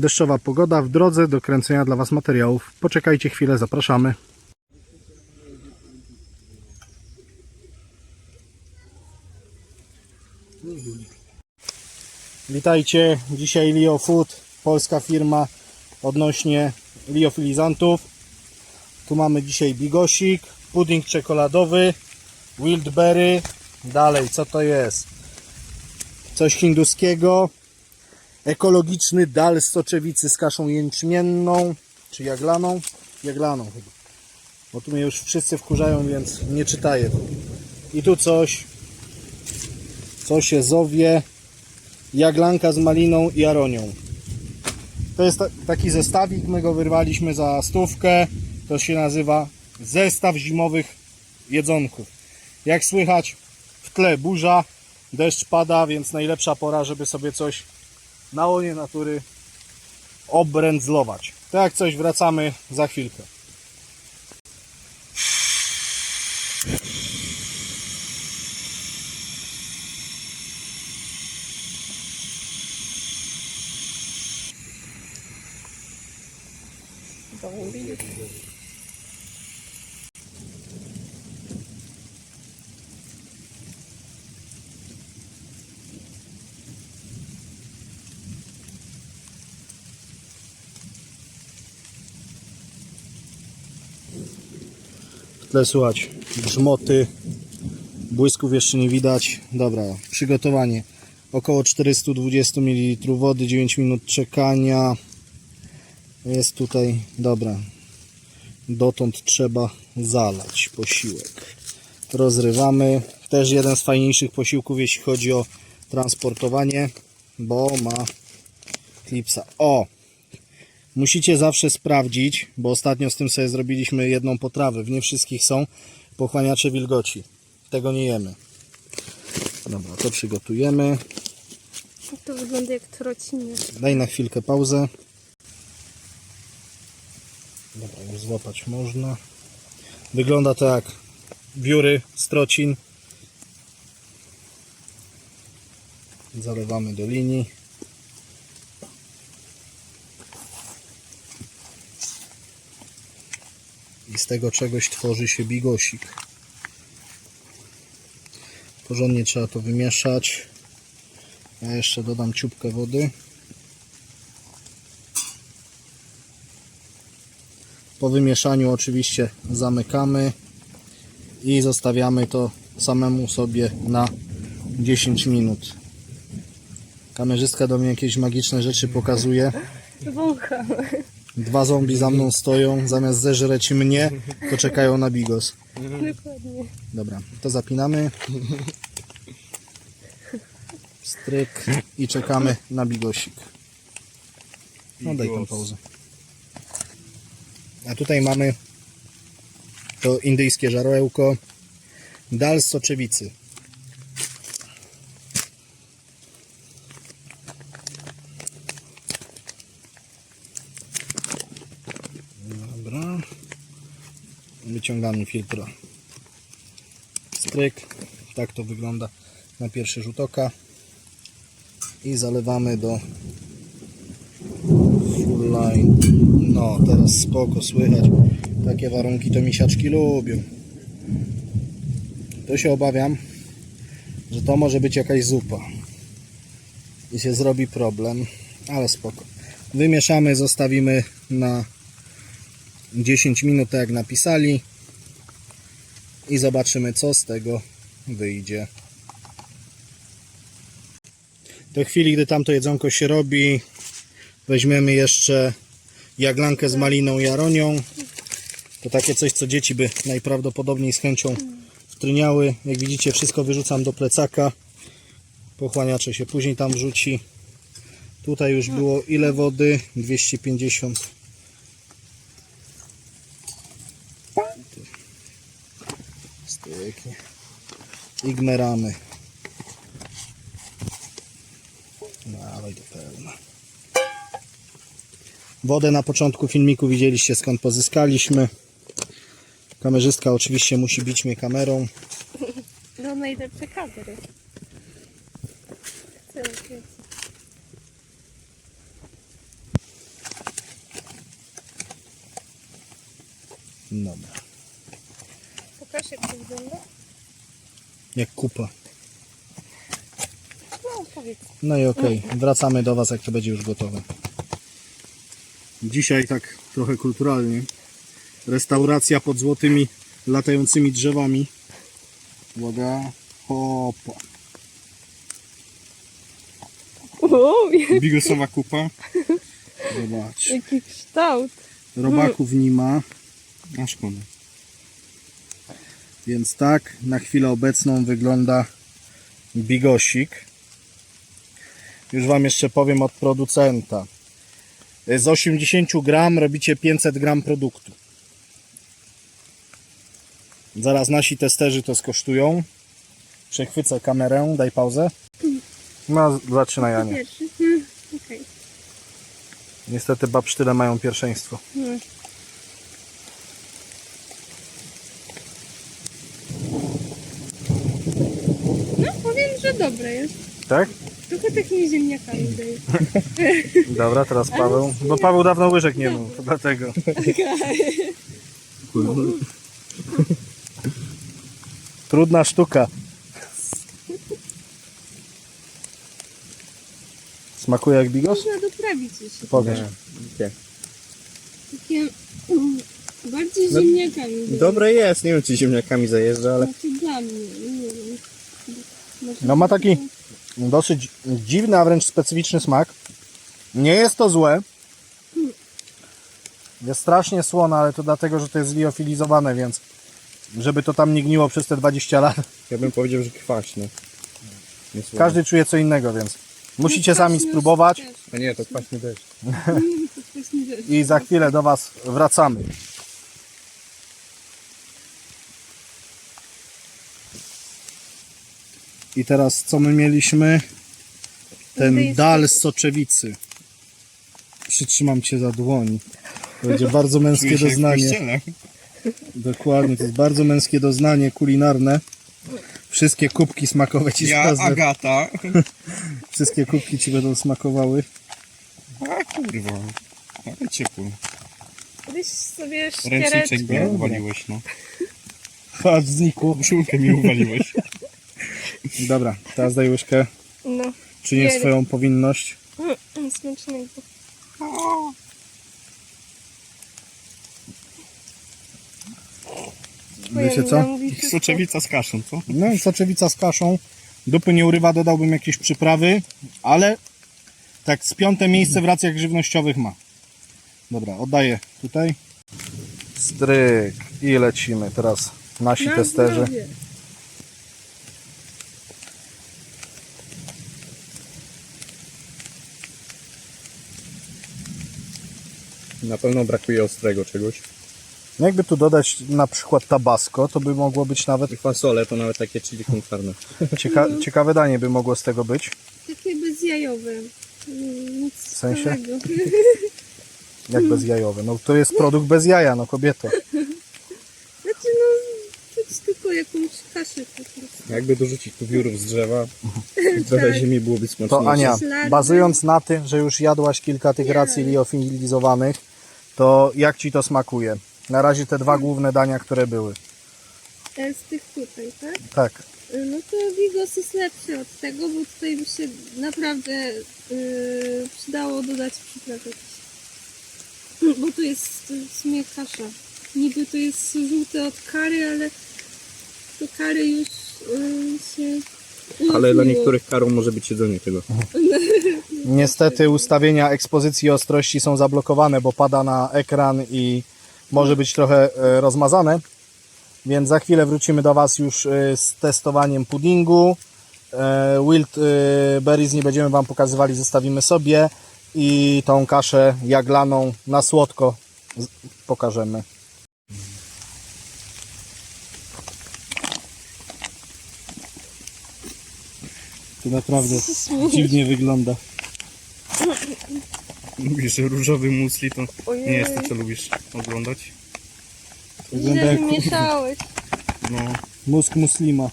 Deszczowa pogoda w drodze do kręcenia dla Was materiałów. Poczekajcie chwilę, zapraszamy. Witajcie, dzisiaj Leo Food, polska firma odnośnie liofilizantów. Tu mamy dzisiaj bigosik, pudding czekoladowy, wildberry, dalej co to jest? Coś hinduskiego, ekologiczny dal soczewicy z kaszą jęczmienną, czy jaglaną? Jaglaną chyba. Bo tu mnie już wszyscy wkurzają, więc nie czytaję. I tu coś, coś jezowie, jaglanka z maliną i aronią. To jest ta, taki zestawik, my go wyrwaliśmy za stówkę. To się nazywa zestaw zimowych jedzonków. Jak słychać w tle burza, deszcz pada, więc najlepsza pora, żeby sobie coś na łonie natury obrędzlować. To jak coś wracamy za chwilkę. W tle słychać grzmoty, błysków jeszcze nie widać. Dobra, przygotowanie. Około 420 ml wody, 9 minut czekania. Jest tutaj, dobra. Dotąd trzeba zalać posiłek. Rozrywamy. Też jeden z fajniejszych posiłków, jeśli chodzi o transportowanie, bo ma klipsa. O! Musicie zawsze sprawdzić, bo ostatnio z tym sobie zrobiliśmy jedną potrawę. W nie wszystkich są pochłaniacze wilgoci. Tego nie jemy. Dobra, to przygotujemy. To wygląda jak trocinie. Daj na chwilkę pauzę. Dobra, już złapać można. Wygląda to jak wióry z trocin. Zalewamy do linii. I z tego czegoś tworzy się bigosik. Porządnie trzeba to wymieszać. Ja jeszcze dodam ciupkę wody. Po wymieszaniu oczywiście zamykamy i zostawiamy to samemu sobie na 10 minut. Kamerzystka do mnie jakieś magiczne rzeczy pokazuje. Wącham. Dwa zombie za mną stoją, zamiast zeżreć mnie, to czekają na bigos. Dokładnie. Dobra, to zapinamy. Stryk i czekamy na bigosik. No daj tą pauzę. A tutaj mamy to indyjskie żarełko. Dal z soczewicy. Dobra. Wyciągamy filtra. Stryk. Tak to wygląda na pierwszy rzut oka. I zalewamy do full line. No, teraz spoko słychać. Takie warunki to misiaczki lubią. To się obawiam, że to może być jakaś zupa. I się zrobi problem, ale spoko. Wymieszamy, zostawimy na 10 minut, tak jak napisali. I zobaczymy, co z tego wyjdzie. Do chwili, gdy tamto jedzonko się robi, weźmiemy jeszcze jaglankę z maliną i aronią. To takie coś, co dzieci by najprawdopodobniej z chęcią wtryniały. Jak widzicie, wszystko wyrzucam do plecaka. Pochłaniacze się później tam wrzuci. Tutaj już było ile wody? 250. Pięknie. Igmeramy. Dawaj no, do pełna. Wodę na początku filmiku widzieliście skąd pozyskaliśmy. Kamerzystka oczywiście musi bić mnie kamerą. No najlepsze kamery. Chcę Dobra. Jak to wygląda. Jak kupa. No powiedz. No i okej, wracamy do Was, jak to będzie już gotowe. Dzisiaj tak trochę kulturalnie. Restauracja pod złotymi, latającymi drzewami. Uwaga, hopa. Bigosowa kupa. Zobacz. jaki kształt. Robaków nie ma. A szkoda. Więc tak na chwilę obecną wygląda bigosik. Już Wam jeszcze powiem od producenta. Z 80 gram robicie 500 gram produktu. Zaraz nasi testerzy to skosztują. Przechwycę kamerę, daj pauzę. No, zaczynaj Ania. Pierwszy. Okej. Niestety babsztyle mają pierwszeństwo. Powiem, że dobre jest. Tak? Trochę takimi ziemniakami daje. Dobra, teraz Paweł. Bo Paweł dawno łyżek nie był, to dlatego. Trudna sztuka. Smakuje jak bigos? Można doprawić jeszcze. Powiesz. Takie mm, bardziej No, ziemniakami daje. Dobre jest, nie wiem czy ziemniakami zajeżdża, ale Znaczy dla mnie, nie No ma taki dosyć dziwny, a wręcz specyficzny smak. Nie jest to złe. Jest strasznie słone, ale to dlatego, że to jest liofilizowane, więc żeby to tam nie gniło przez te 20 lat. ja bym powiedział, że kwaśny. Nie. Każdy czuje co innego, więc musicie sami spróbować. A nie, to kwaśny deszcz. Nie, to kwaśny deszcz. i za chwilę do Was wracamy. I teraz co my mieliśmy? Ten dal z soczewicy. Przytrzymam Cię za dłoń. To będzie bardzo męskie doznanie. Dokładnie, to jest bardzo męskie doznanie kulinarne. Wszystkie kubki smakowe Ci Ja. Agata. Wszystkie kubki Ci będą smakowały. A kurwa. Ale ciepło. Kiedyś sobie Ręczniczek szkiereczkę. mi uwaliłeś, no. Patrz, znikło. Szulkę mi uwaliłeś. Dobra, teraz daj łyżkę. No, Czynię swoją powinność. mm, smacznego. Wiecie co? Soczewica z kaszą, co? No i soczewica z kaszą. Dupy nie urywa, dodałbym jakieś przyprawy, ale tak z piąte miejsce w racjach żywnościowych ma. Dobra, oddaję tutaj. Stryk i lecimy teraz nasi Na testerzy. zdrowie. Na pewno brakuje ostrego czegoś. No Jakby tu dodać na przykład tabasco, to by mogło być nawet I fasole to nawet takie chili con carne. cieka ciekawe danie by mogło z tego być. Takie bezjajowe. Nic w sensie? Jak bezjajowe. No to jest produkt bez jaja, no kobieto. Znaczy no, to jest tylko jakąś kaszę po prostu. Jakby dorzucić tu wiórów z drzewa, trochę Tak. ziemi byłoby smaczniejsze. To Ania, bazując na tym, że już jadłaś kilka tych racji liofilizowanych, to jak Ci to smakuje? Na razie te dwa główne dania, które były. E, Z tych tutaj, tak? Tak. E, No to bigos jest lepszy od tego, bo tutaj by się naprawdę yy, przydało dodać przyprawy. Bo tu jest w sumie kasza. Niby to jest żółte od kary, ale to kary już yy, się Ale dla niektórych karą może być jedzenie tego. Niestety ustawienia ekspozycji i ostrości są zablokowane, bo pada na ekran i może być trochę e, rozmazane. Więc za chwilę wrócimy do Was już e, z testowaniem puddingu. E, Wild berries nie będziemy Wam pokazywali, zostawimy sobie. I tą kaszę jaglaną na słodko pokażemy. To naprawdę dziwnie wygląda. Mówisz, że różowy musli to Ojej. nie jest to, co lubisz oglądać. Wygląda Źle jak wymieszałeś. No, mózg muslima.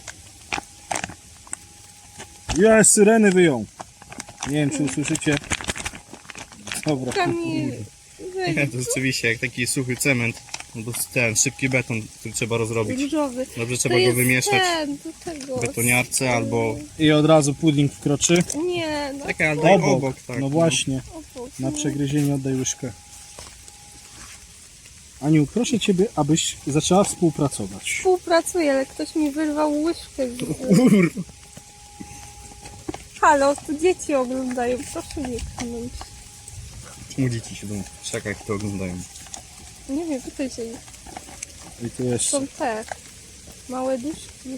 Ja syreny wyją. Nie wiem, czy usłyszycie. Dobra. Kamil, weź. to rzeczywiście jak taki suchy cement bo ten szybki beton, który trzeba rozrobić. Różowy. Dobrze To trzeba go jest wymieszać ten, do tego. w betoniarce albo I od razu pudding wkroczy. Nie, no tak, ale daj Obok. obok, tak. No właśnie. obok. Na no. przegryzienie oddaj łyżkę. Aniu, proszę Ciebie, abyś zaczęła współpracować. Współpracuję, ale ktoś mi wyrwał łyżkę. z-. Halo, tu dzieci oglądają, proszę nie krzyczeć. Czemu dzieci się będą czekać, jak to oglądają? Nie wiem, pytaj się ich. I tu jeszcze. Są te małe duszki.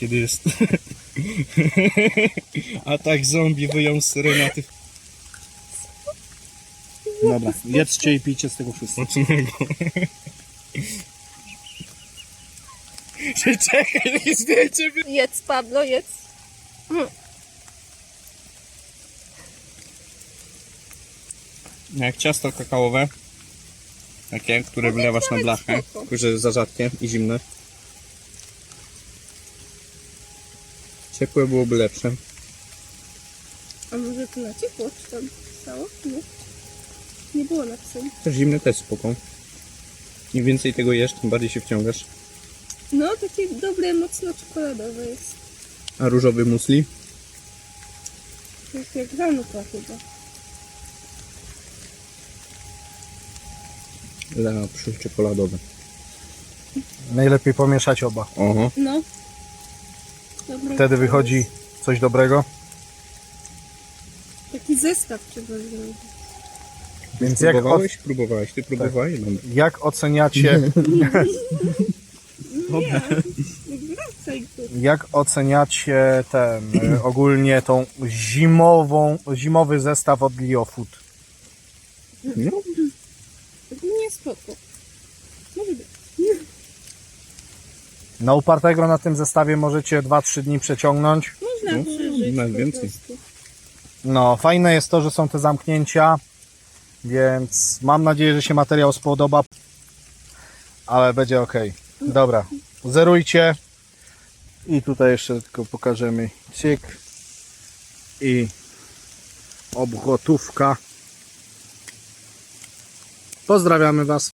Kiedy jest atak zombie, wyjął z Renaty Dobra, jedzcie i pijcie z tego wszystkiego. smacznego. Czekaj, nie zdjęcie. Jedz, Pablo, jedz. Jak ciasto kakaowe, takie, które wylewasz na blachę, tylko że za rzadkie i zimne. Ciepłe byłoby lepsze. A może to na ciepło, czy tam stało? Nie. Nie było napisane. Też zimne też spoko. Im więcej tego jesz, tym bardziej się wciągasz. No, takie dobre, mocno czekoladowe jest. A różowy musli? To jest jak zanuka chyba. Lepszy czekoladowy. Najlepiej pomieszać oba. No. Dobre Wtedy wychodzi jest. coś dobrego. Taki zestaw trzeba zrobić. Więc jak, o, Próbowałeś? Próbowałeś, ty próbowałeś? Dobra. jak oceniacie, Wracaj tu. jak oceniacie ten y, ogólnie tą zimową, zimowy zestaw od Leo Food? No, Spoko. Może być. Na upartego na tym zestawie możecie 2-3 dni przeciągnąć. Można No, przeżyć nawet po więcej. prostu. No, fajne jest to, że są te zamknięcia, więc mam nadzieję, że się materiał spodoba, ale będzie ok. Dobra, zerujcie i tutaj jeszcze tylko pokażemy cyk i obgotówka. Pozdrawiamy Was.